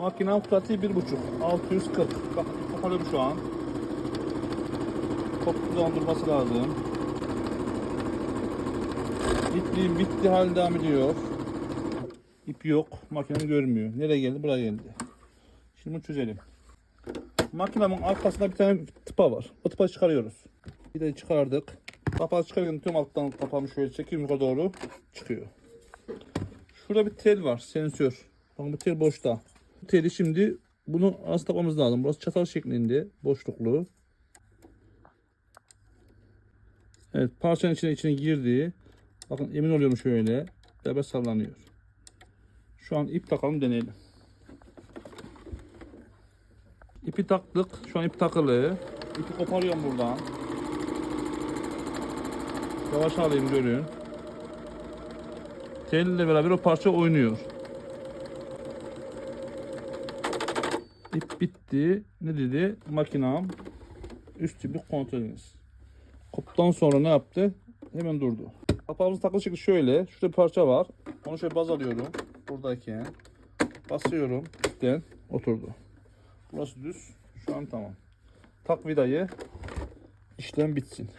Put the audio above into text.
Makinem pratiği 1.5. 640. Bak kapalı şu an. Top dondurması lazım. İpliğim bitti hal devam ediyor. İp yok. Makinem görmüyor. Nereye geldi? Buraya geldi. Şimdi bunu çözelim. Makinemin arkasında bir tane tıpa var. O tıpa çıkarıyoruz. Bir de çıkardık. Kapağı çıkarken tüm alttan kapağımı şöyle çekiyorum yukarı doğru çıkıyor. Şurada bir tel var. Sensör. Bakın bu tel boşta. Teli şimdi bunu arasına takmamız lazım. Burası çatal şeklinde. Boşluklu. Evet parçanın içine içine girdi. Bakın emin oluyorum şöyle. Beraber sallanıyor. Şu an ip takalım deneyelim. İpi taktık. Şu an ip takılı. İpi koparıyorum buradan. Yavaş alayım görün. Telle beraber o parça oynuyor. İp bitti. Ne dedi? Makinam üstü bir kontrol ediniz. Koptan sonra ne yaptı? Hemen durdu. Kapağımız takılı şekli şöyle. Şurada bir parça var. Onu şöyle baz alıyorum. Buradayken. Basıyorum. Üstten oturdu. Burası düz. Şu an tamam. Tak vidayı. İşlem bitsin.